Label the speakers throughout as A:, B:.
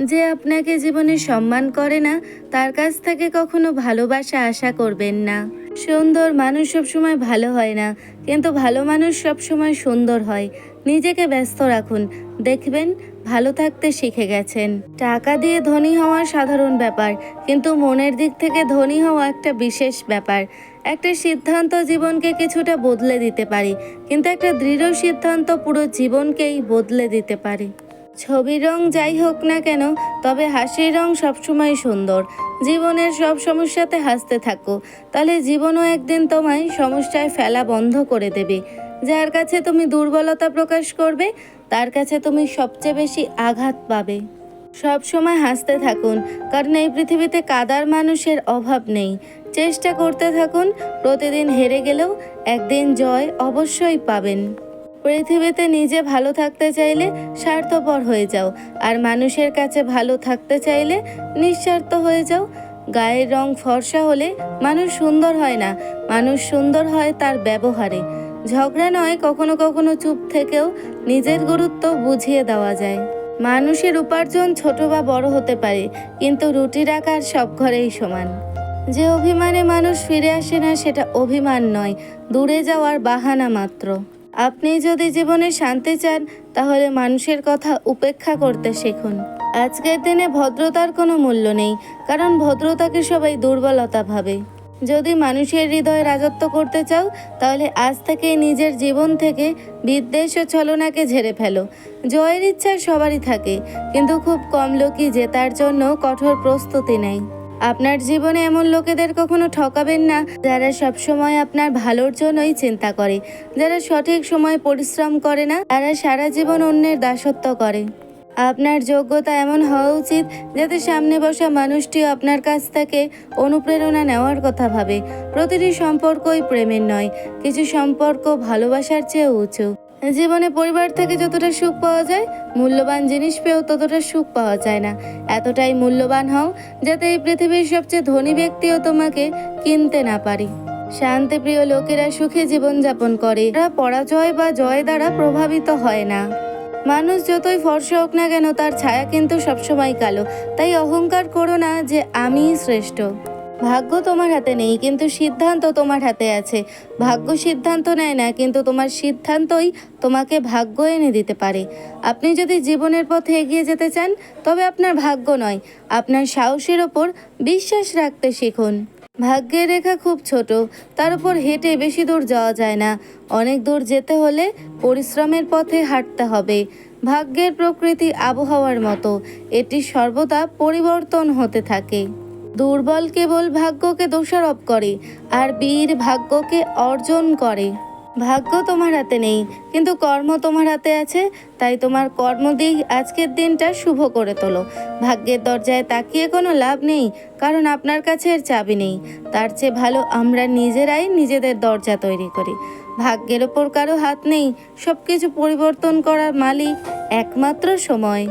A: যে আপনাকে জীবনে সম্মান করে না, তার কাছ থেকে কখনো ভালোবাসা আশা করবেন না। সুন্দর মানুষ সবসময় ভালো হয় না, কিন্তু ভালো মানুষ সবসময় সুন্দর হয়। নিজেকে ব্যস্ত রাখুন। দেখবেন, ভালো থাকতে শিখে গেছেন। টাকা দিয়ে ধনী হওয়া সাধারণ ব্যাপার, কিন্তু মনের দিক থেকে ধনী হওয়া একটা বিশেষ ব্যাপার। একটা সিদ্ধান্ত জীবনকে কিছুটা বদলে দিতে পারে, কিন্তু একটা দৃঢ় সিদ্ধান্ত পুরো জীবনকেই বদলে দিতে পারে। ছবির রং যাই হোক না কেন, তবে হাসির রং সবসময় সুন্দর। জীবনের সব সমস্যাতে হাসতে থাকো। তাহলে জীবনও একদিন তোমায় সমস্যায় ফেলা বন্ধ করে দেবে। যার কাছে তুমি দুর্বলতা প্রকাশ করবে, তার কাছে তুমি সবচেয়ে বেশি আঘাত পাবে। সব সময় হাসতে থাকুন, কারণ এই পৃথিবীতে কাদার মানুষের অভাব নেই। চেষ্টা করতে থাকুন, প্রতিদিন হেরে গেলেও একদিন জয় অবশ্যই পাবেন। পৃথিবীতে নিজে ভালো থাকতে চাইলে স্বার্থপর হয়ে যাও, আর মানুষের কাছে ভালো থাকতে চাইলে নিঃস্বার্থ হয়ে যাও। গায়ের রং ফর্সা হলে মানুষ সুন্দর হয় না, মানুষ সুন্দর হয় তার ব্যবহারে। ঝগড়া নয়, কখনো কখনো চুপ থেকেও নিজের গুরুত্ব বুঝিয়ে দেওয়া যায়। মানুষের উপার্জন ছোট বা বড় হতে পারে, কিন্তু রুটির আকার সব ঘরেই সমান। যে অভিমানে মানুষ ফিরে আসে না, সেটা অভিমান নয়, দূরে যাওয়ার বাহানা মাত্র। আপনি যদি জীবনে শান্তি চান, তাহলে মানুষের কথা উপেক্ষা করতে শিখুন। আজকের দিনে ভদ্রতার কোনো মূল্য নেই, কারণ ভদ্রতাকে সবাই দুর্বলতা ভাবে। যদি মানুষের হৃদয়ে রাজত্ব করতে চাও, তাহলে আজ থেকে নিজের জীবন থেকে বিদ্বেষ ও ছলনাকে ঝেড়ে ফেলো। জয়ের ইচ্ছা সবারই থাকে, কিন্তু খুব কম লোকই জেতার জন্য কঠোর প্রস্তুতি নেয়। আপনার জীবনে এমন লোকেদের কখনো ঠকাবেন না যারা সব সময় আপনার ভালোর জন্যই চিন্তা করে, যারা সঠিক সময় পরিশ্রম করে না, তারা সারা জীবন অন্যের দাসত্ব করে। আপনার যোগ্যতা এমন হওয়া উচিত যাতে সামনে বসা মানুষটিও আপনার কাছ থেকে অনুপ্রেরণা নেওয়ার কথা ভাবে। প্রতিটি সম্পর্কই প্রেমের নয়, কিছু সম্পর্ক ভালোবাসার চেয়ে উঁচু। জীবনে পরিবার থেকে যতটা সুখ পাওয়া যায়, মূল্যবান জিনিস পেয়েও ততটা সুখ পাওয়া যায় না। এতটাই মূল্যবান হও যাতে এই পৃথিবীর সবচেয়ে ধনী ব্যক্তিও তোমাকে কিনতে না পারে। শান্তিপ্রিয় লোকেরা সুখে জীবনযাপন করে। এরা পরাজয় বা জয় দ্বারা প্রভাবিত হয় না। মানুষ যতই ফর্সা হোক না কেন, তার ছায়া কিন্তু সবসময় কালো। তাই অহংকার করো না যে আমিই শ্রেষ্ঠ। ভাগ্য তোমার হাতে নেই, কিন্তু সিদ্ধান্ত তোমার হাতে আছে। ভাগ্য সিদ্ধান্ত নেয় না, কিন্তু তোমার সিদ্ধান্তই তোমাকে ভাগ্য এনে দিতে পারে। আপনি যদি জীবনের পথে এগিয়ে যেতে চান, তবে আপনার ভাগ্য নয়, আপনার সাহসের ওপর বিশ্বাস রাখতে শিখুন। ভাগ্যের রেখা খুব ছোট, তার উপর হেঁটে বেশি দূর যাওয়া যায় না। অনেক দূর যেতে হলে পরিশ্রমের পথে হাঁটতে হবে। ভাগ্যের প্রকৃতি আবহাওয়ার মতো, এটি সর্বদা পরিবর্তন হতে থাকে। দুর্বল কেবল ভাগ্যকে দোষারোপ করে, আর বীর ভাগ্যকে অর্জন করে। ভাগ্য তোমার হাতে নেই, কিন্তু কর্ম তোমার হাতে আছে, তাই তোমার কর্ম দিয়ে আজকের দিনটা শুভ করে তোলো। ভাগ্যের দরজায় তাকিয়ে কোনো লাভ নেই, কারণ আপনার কাছে এর চাবি নেই। তার চেয়ে ভালো আমরা নিজেরাই নিজেদের দরজা তৈরি করি। ভাগ্যের ওপর কারও হাত নেই সব কিছু পরিবর্তন করার মালিক একমাত্র সময়।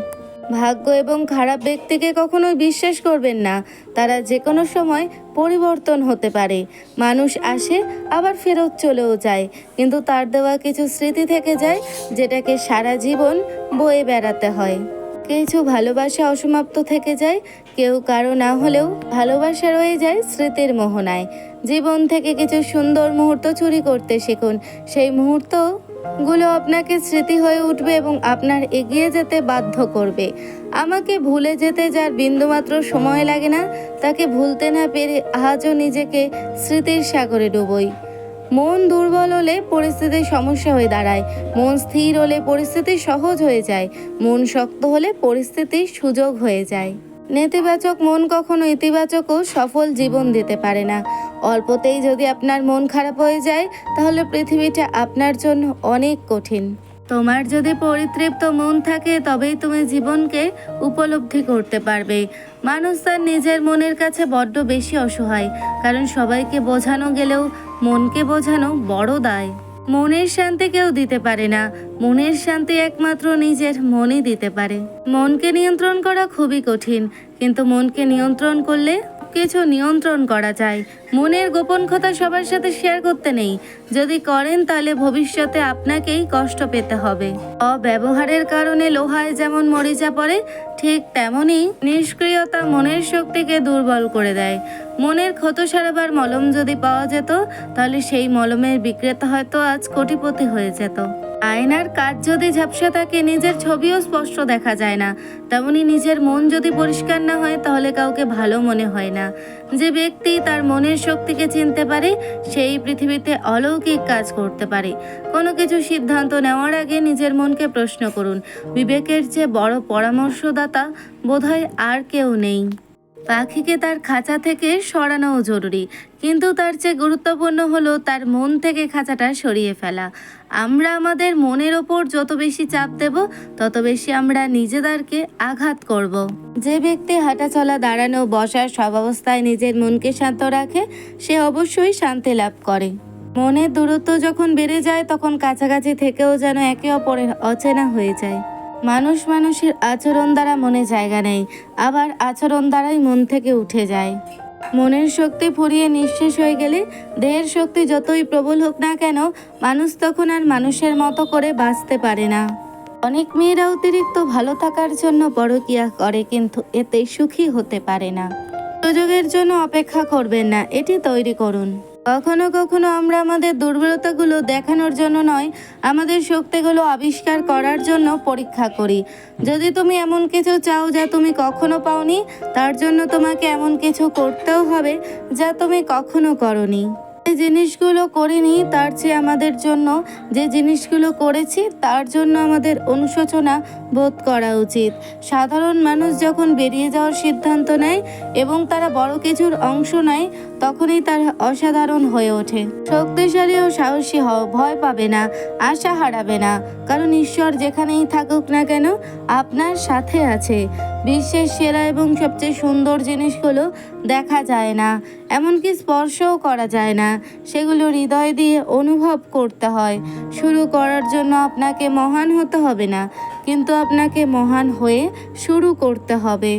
A: ভাগ্য এবং খারাপ ব্যক্তিকে কখনোই বিশ্বাস করবেন না। তারা যে কোনো সময় পরিবর্তন হতে পারে। মানুষ আসে, আবার ফেরত চলেও যায়। কিন্তু তার দেওয়া কিছু স্মৃতি থেকে যায়, যেটাকে সারা জীবন বয়ে বেড়াতে হয়। কিছু ভালোবাসা অসমাপ্ত থেকে যায়, কেউ কারও না হলেও ভালোবাসা রয়ে যায় স্মৃতির মোহনায়। জীবন থেকে কিছু সুন্দর মুহূর্ত চুরি করতে শিখুন। সেই মুহূর্ত গুলো আপনাকে স্মৃতি হয়ে উঠবে এবং আপনার এগিয়ে যেতে বাধ্য করবে। আমাকে ভুলে যেতে যার বিন্দুমাত্র সময় লাগে না, তাকে ভুলতে না পেরে আজও নিজেকে স্মৃতির সাগরে ডুবোই। মন দুর্বল হলে পরিস্থিতির সমস্যা হয়ে দাঁড়ায়। মন স্থির হলে পরিস্থিতি সহজ হয়ে যায়। মন শক্ত হলে পরিস্থিতি সুযোগ হয়ে যায়। নেতিবাচক মন কখনো ইতিবাচক ও সফল জীবন দিতে পারে না। অল্পতেই যদি আপনার মন খারাপ হয়ে যায়, তাহলে পৃথিবীটা আপনার জন্য অনেক কঠিন। তোমার যদি পরিতৃপ্ত মন থাকে, তবেই তুমি জীবনকে উপলব্ধি করতে পারবে। মানুষ তার নিজের মনের কাছে বড্ড বেশি অসহায়, কারণ সবাইকে বোঝানো গেলেও মনকে বোঝানো বড় দায়। মনের শান্তি কেউ দিতে পারে না। মনের শান্তি একমাত্র নিজের মনই দিতে পারে। মনকে নিয়ন্ত্রণ করা খুবই কঠিন, কিন্তু মনকে নিয়ন্ত্রণ করলে কিছু নিয়ন্ত্রণ করা যায়। মনের গোপন কথা সবার সাথে শেয়ার করতে নেই। যদি করেন তাহলে ভবিষ্যতে আপনাকেই কষ্ট পেতে হবে। অব্যবহারের কারণে লোহায় যেমন মরিচা পড়ে, ঠিক তেমনই নিষ্ক্রিয়তা মনের শক্তিকে দুর্বল করে দেয়। মনের ক্ষত সারাবার মলম যদি পাওয়া যেত, তাহলে সেই মলমের বিক্রেতা হয়তো আজ কোটিপতি হয়ে যেত। আয়নার কাজ যদি ঝাপসা থাকে, নিজের ছবিও স্পষ্ট দেখা যায় না। তেমনি নিজের মন যদি পরিষ্কার না হয়, তাহলে কাউকে ভালো মনে হয় না। যে ব্যক্তি তার মনের শক্তিকে চিনতে পারে, সেই পৃথিবীতে অলৌকিক কাজ করতে পারে। কোনো কিছু সিদ্ধান্ত নেওয়ার আগে নিজের মনকে প্রশ্ন করুন, বিবেকের যে বড় পরামর্শদাতা বোধহয় আর কেউ নেই। পাখিকে তার খাঁচা থেকে সরানোও জরুরি, কিন্তু তার চেয়ে গুরুত্বপূর্ণ হলো তার মন থেকে খাঁচাটা সরিয়ে ফেলা। আমরা আমাদের মনের ওপর যত বেশি চাপ দেব, তত বেশি আমরা নিজেদেরকে আঘাত করব। যে ব্যক্তি হাঁটা চলা দাঁড়ানো, বসার সব অবস্থায় নিজের মনকে শান্ত রাখে, সে অবশ্যই শান্তি লাভ করে। মনের দূরত্ব যখন বেড়ে যায়, তখন কাছাকাছি থেকেও যেন একে অপরের অচেনা হয়ে যায়। মানুষ মানুষের আচরণ দ্বারা মনে জায়গা নেই, আবার আচরণ দ্বারাই মন থেকে উঠে যায়। মনের শক্তি ফুরিয়ে নিঃশেষ হয়ে গেলে, দেহের শক্তি যতই প্রবল হোক না কেন, মানুষ তখন আর মানুষের মতো করে বাঁচতে পারে না। অনেক মেয়েরা অতিরিক্ত ভালো থাকার জন্য পরকিয়া করে, কিন্তু এতে সুখী হতে পারে না। সুযোগের জন্য অপেক্ষা করবেন না, এটি তৈরি করুন। কখনো কখনো আমরা আমাদের দুর্বলতাগুলো দেখানোর জন্য নয়, আমাদের শক্তিগুলো আবিষ্কার করার জন্য পরীক্ষা করি। যদি তুমি এমন কিছু চাও যা তুমি কখনো পাওনি, তার জন্য তোমাকে এমন কিছু করতেও হবে যা তুমি কখনো করনি। যে জিনিসগুলো করিনি, তার চেয়ে আমাদের জন্য যে জিনিসগুলো করেছি, তার জন্য আমাদের অনুশোচনা বোধ করা উচিত। সাধারণ মানুষ যখন বেরিয়ে যাওয়ার সিদ্ধান্ত নেয় এবং তারা বড় কিছুর অংশ নেয়, তখনই তারা অসাধারণ হয়ে ওঠে। শক্তিশালী ও সাহসী হও, ভয় পাবে না, আশা হারাবে না, কারণ ঈশ্বর যেখানেই থাকুক না কেন, আপনার সাথে আছে। বিশ্বের সেরা এবং সবচেয়ে সুন্দর জিনিসগুলো দেখা যায় না। এমনকি স্পর্শও করা যায় না। সেগুলো হৃদয় দিয়ে অনুভব করতে হয়। শুরু করার জন্য আপনাকে মহান হতে হবে না, কিন্তু আপনাকে মহান হয়ে শুরু করতে হবে।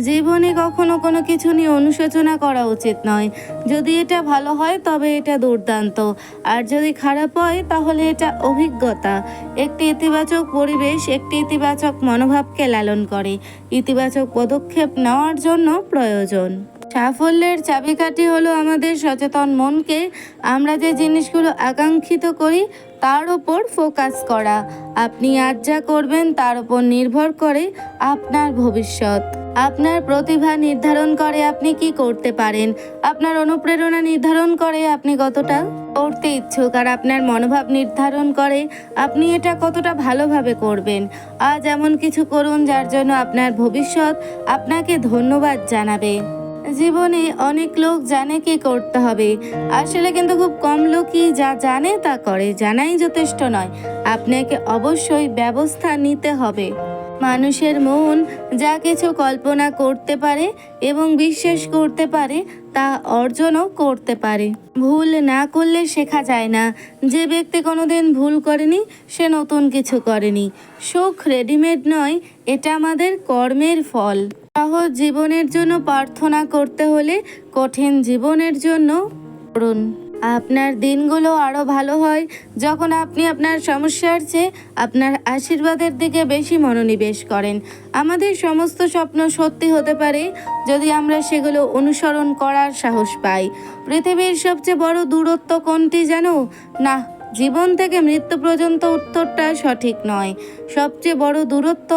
A: জীবনে কখনো কোনো কিছু নিয়ে অনুশোচনা করা উচিত নয়। যদি এটা ভালো হয়, তবে এটা দুর্দান্ত। আর যদি খারাপ হয়, তাহলে এটা অভিজ্ঞতা। একটি ইতিবাচক পরিবেশ, একটি ইতিবাচক মনোভাবকে লালন করে। ইতিবাচক পদক্ষেপ নেওয়ার জন্য প্রয়োজন। সাফল্যের চাবিকাঠি হলো আমাদের সচেতন মনকে। আমরা যে জিনিসগুলো আকাঙ্ক্ষিত করি, তার ওপর ফোকাস করা। আপনি আজ যা করবেন, তার উপর নির্ভর করে আপনার ভবিষ্যৎ। আপনার প্রতিভা নির্ধারণ করে আপনি কি করতে পারেন। আপনার অনুপ্রেরণা নির্ধারণ করে আপনি কতটা করতে ইচ্ছুক। আর আপনার মনোভাব নির্ধারণ করে আপনি এটা কতটা ভালোভাবে করবেন। আজ এমন কিছু করুন, যার জন্য আপনার ভবিষ্যৎ আপনাকে ধন্যবাদ জানাবে। জীবনে অনেক লোক জানে কি করতে হবে। আসলে কিন্তু খুব কম লোকই যা জানে তা করে, জানাই যথেষ্ট নয়। আপনাকে অবশ্যই ব্যবস্থা নিতে হবে। মানুষের মন যা কিছু কল্পনা করতে পারে এবং বিশ্বাস করতে পারে, তা অর্জনও করতে পারে। ভুল না করলে শেখা যায় না। যে ব্যক্তি কোনোদিন ভুল করেনি, সে নতুন কিছু করেনি। সুখ রেডিমেড নয়, এটা আমাদের কর্মের ফল। সহজ জীবনের জন্য প্রার্থনা করতে হলে কঠিন জীবনের জন্য করুন। আপনার দিনগুলো আরও ভালো হয়। যখন আপনি আপনার সমস্যার চেয়ে আপনার আশীর্বাদের দিকে বেশি মনোনিবেশ করেন। আমাদের সমস্ত স্বপ্ন সত্যি হতে পারে যদি আমরা সেগুলো অনুসরণ করার সাহস পাই। পৃথিবীর সবচেয়ে বড় দূরত্ব কোনটি জানো? না, জীবন থেকে মৃত্যু পর্যন্ত উত্তরটা সঠিক নয়। সবচেয়ে বড় দূরত্ব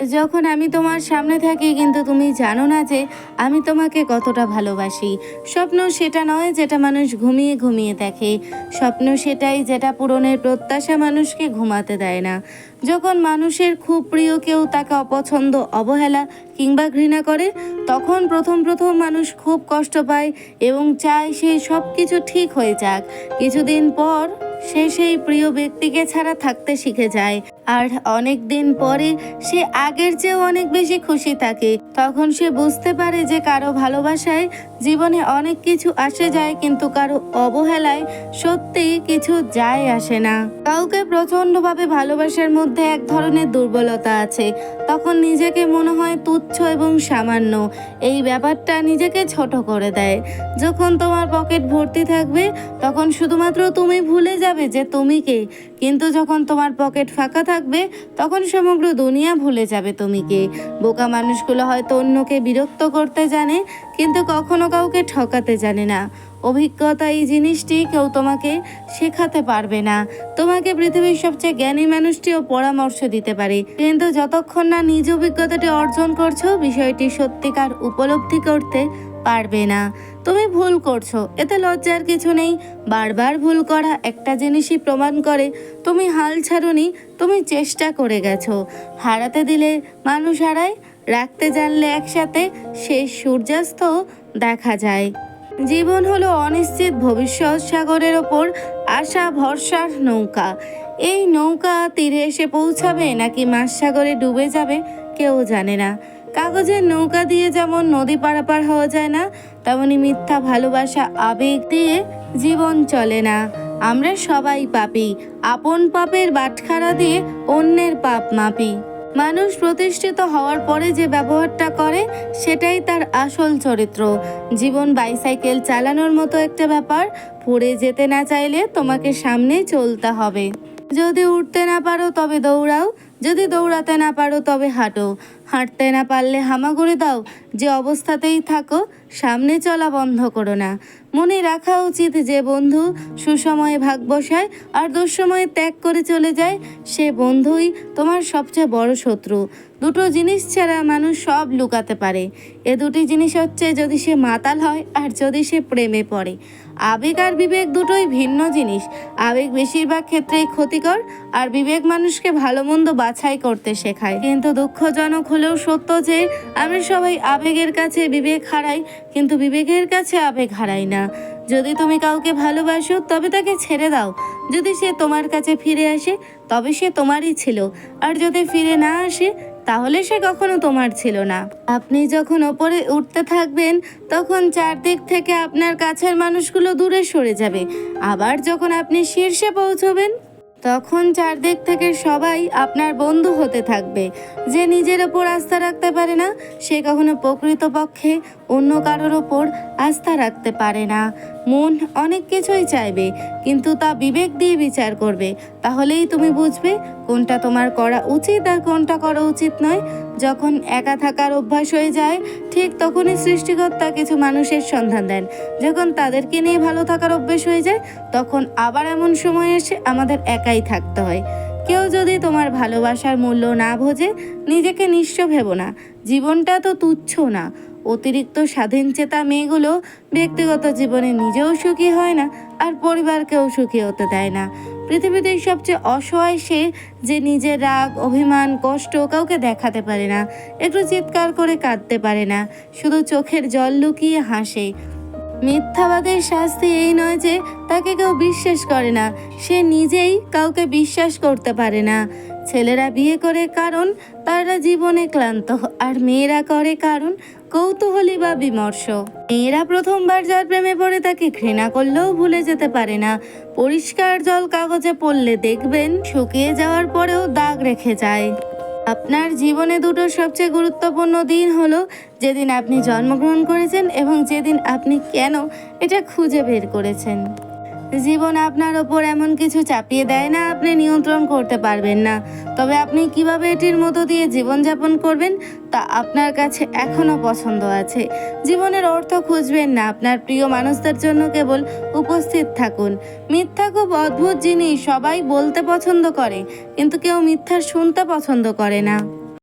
A: যখন আমি তোমার সামনে থাকি, কিন্তু তুমি জানো না যে আমি তোমাকে কতটা ভালোবাসি। স্বপ্ন সেটা নয় যেটা মানুষ ঘুমিয়ে ঘুমিয়ে দেখে। স্বপ্ন সেটাই যেটা পূরণের প্রত্যাশা মানুষকে ঘুমাতে দেয় না। যখন মানুষের খুব প্রিয় কেউ তাকে অপছন্দ, অবহেলা কিংবা ঘৃণা করে, তখন প্রথম প্রথম মানুষ খুব কষ্ট পায় এবং চায় সে সব কিছু ঠিক হয়ে যাক। কিছুদিন পর সে সেই প্রিয় ব্যক্তিকে ছাড়া থাকতে শিখে যায়। আর অনেক দিন পরে সে আগের চেয়েও অনেক বেশি খুশি থাকে। তখন সে বুঝতে পারে যে কারও ভালোবাসায় জীবনে অনেক কিছু আসে যায়, কিন্তু কারও অবহেলায় সত্যি কিছু যায় আসে না। কাউকে প্রচণ্ডভাবে ভালোবাসার মধ্যে এক ধরনের দুর্বলতা আছে। তখন নিজেকে মনে হয় তুচ্ছ এবং সামান্য। এই ব্যাপারটা নিজেকে ছোট করে দেয়। যখন তোমার পকেট ভর্তি থাকবে, তখন শুধুমাত্র তুমি ভুলে যাবে যে তুমি কে। কিন্তু যখন তোমার পকেট ফাঁকা থাকবে, তখন সমগ্র দুনিয়া ভুলে যাবে তুমিকে। বোকা মানুষগুলো হয়তো অন্যকে বিরক্ত করতে জানে, কিন্তু কখনো কাউকে ঠকাতে জানে না। অভিজ্ঞতা এই জিনিসটি কেউ তোমাকে শেখাতে পারবে না। তোমাকে পৃথিবীর সবচেয়ে জ্ঞানী মানুষটিও পরামর্শ দিতে পারে। কিন্তু যতক্ষণ না নিজ অভিজ্ঞতাটি অর্জন করছ, বিষয়টি সত্যিকার উপলব্ধি করতে পারবে না। তুমি ভুল করছ, এতে লজ্জার কিছু নেই। বারবার ভুল করা একটা জিনিসই প্রমাণ করে, তুমি হাল ছাড়ুনি, তুমি চেষ্টা করে গেছো। হারাতে দিলে মানুষ হারায়, রাখতে জানলে একসাথে শেষ সূর্যাস্ত দেখা যায়। জীবন হলো অনিশ্চিত ভবিষ্যৎ সাগরের ওপর আশা ভরসার নৌকা। এই নৌকা তীরে এসে পৌঁছাবে নাকি মাঝ সাগরে ডুবে যাবে, কেউ জানে না। কাগজের নৌকা দিয়ে যেমন নদী পারাপার হওয়া যায় না তেমনি মিথ্যা ভালোবাসা, আবেগ দিয়ে জীবন চলে না। আমরা সবাই পাপি। আপন পাপের বাটখারা দিয়ে অন্যের পাপ মাপি। মানুষ প্রতিষ্ঠিত হওয়ার পরে যে ব্যবহারটা করে, সেটাই তার আসল চরিত্র। জীবন বাইসাইকেল চালানোর মতো একটা ব্যাপার, পড়ে যেতে না চাইলে তোমাকে সামনে চলতে হবে। যদি উঠতে না পারো তবে দৌড়াও। যদি দৌড়াতে না পারো তবে হাঁটো। হাঁটতে না পারলে হামাগুড়ি দাও। যে অবস্থাতেই থাকো, সামনে চলা বন্ধ করো না। মনে রাখা উচিত যে বন্ধু সুসময়ে ভাগ বসায় আর দুঃসময়ে ত্যাগ করে চলে যায়, সে বন্ধুই তোমার সবচেয়ে বড় শত্রু। দুটো জিনিস ছাড়া মানুষ সব লুকাতে পারে। এ দুটি জিনিস হচ্ছে যদি সে মাতাল হয় আর যদি সে প্রেমে পড়ে। আবেগ আর বিবেক দুটোই ভিন্ন জিনিস। আবেগ বেশিরভাগ ক্ষেত্রেই ক্ষতিকর আর বিবেক মানুষকে ভালো মন্দ বাছাই করতে শেখায়। কিন্তু দুঃখজনক হলেও সত্য যে, আমরা সবাই আবেগের কাছে বিবেক হারাই, কিন্তু বিবেকের কাছে আবেগ হারাই না। যদি তুমি কাউকে ভালোবাসো, তবে তাকে ছেড়ে দাও। যদি সে তোমার কাছে ফিরে আসে, তবে সে তোমারই ছিল। আর যদি ফিরে না আসে তাহলে সে কখনো তোমার ছিল না। আপনি যখন ওপরে উঠতে থাকবেন, তখন চারদিক থেকে আপনার কাছের মানুষগুলো দূরে সরে যাবে। আবার যখন আপনি শীর্ষে পৌঁছবেন, তখন চারদিক থেকে সবাই আপনার বন্ধু হতে থাকবে। যে নিজের ওপর আস্থা রাখতে পারে না, সে কখনো প্রকৃতপক্ষে অন্য কারোর ওপর আস্থা রাখতে পারে না। মন অনেক কিছুই চাইবে, কিন্তু তা বিবেক দিয়ে বিচার করবে। তাহলেই তুমি বুঝবে কোনটা তোমার করা উচিত আর কোনটা করা উচিত নয়। যখন একা থাকার অভ্যাস হয়ে যায়, ঠিক তখনই সৃষ্টিকর্তা কিছু মানুষের সন্ধান দেন। যখন তাদেরকে নিয়ে ভালো থাকার অভ্যেস হয়ে যায়, তখন আবার এমন সময় এসে আমাদের একাই থাকতে হয়। কেউ যদি তোমার ভালোবাসার মূল্য না বোঝে, নিজেকে নিঃস্ব ভেবো না। জীবনটা তো তুচ্ছ না। অতিরিক্ত স্বাধীন চেতা মেয়েগুলো ব্যক্তিগত জীবনে নিজেও সুখী হয় না আর পরিবারকেও সুখী হতে দেয় না। পৃথিবীতে সবচেয়ে অসহায় সে যে নিজের রাগ, অভিমান, কষ্ট কাউকে দেখাতে পারে না, একটু চিৎকার করে কাঁদতে পারে না, শুধু চোখের জল লুকিয়ে হাসে। মিথ্যাবাদের শাস্তি এই নয় যে তাকে কেউ বিশ্বাস করে না, সে নিজেই কাউকে বিশ্বাস করতে পারে না। ছেলেরা বিয়ে করে কারণ তারা জীবনে ক্লান্ত, আর মেয়েরা করে কারণ কৌতূহলী বা বিমর্ষ। মেয়েরা প্রথমবার যার প্রেমে পড়ে তাকে ঘৃণা করলেও ভুলে যেতে পারে না। পরিষ্কার জল কাগজে পড়লে দেখবেন শুকিয়ে যাওয়ার পরেও দাগ রেখে যায়। আপনার জীবনে দুটো সবচেয়ে গুরুত্বপূর্ণ দিন হলো যেদিন আপনি জন্মগ্রহণ করেছেন এবং যেদিন আপনি কেন এটা খুঁজে বের করেছেন। জীবন আপনার ওপর এমন কিছু চাপিয়ে দেয় না, আপনি নিয়ন্ত্রণ করতে পারবেন না। তবে আপনি কীভাবে এটির মতো দিয়ে জীবনযাপন করবেন, তা আপনার কাছে এখনও পছন্দ আছে। জীবনের অর্থ খুঁজবেন না, আপনার প্রিয় মানুষদের জন্য কেবল উপস্থিত থাকুন। মিথ্যা খুব অদ্ভুত জিনিস, সবাই বলতে পছন্দ করে, কিন্তু কেউ মিথ্যা শুনতে পছন্দ করে না।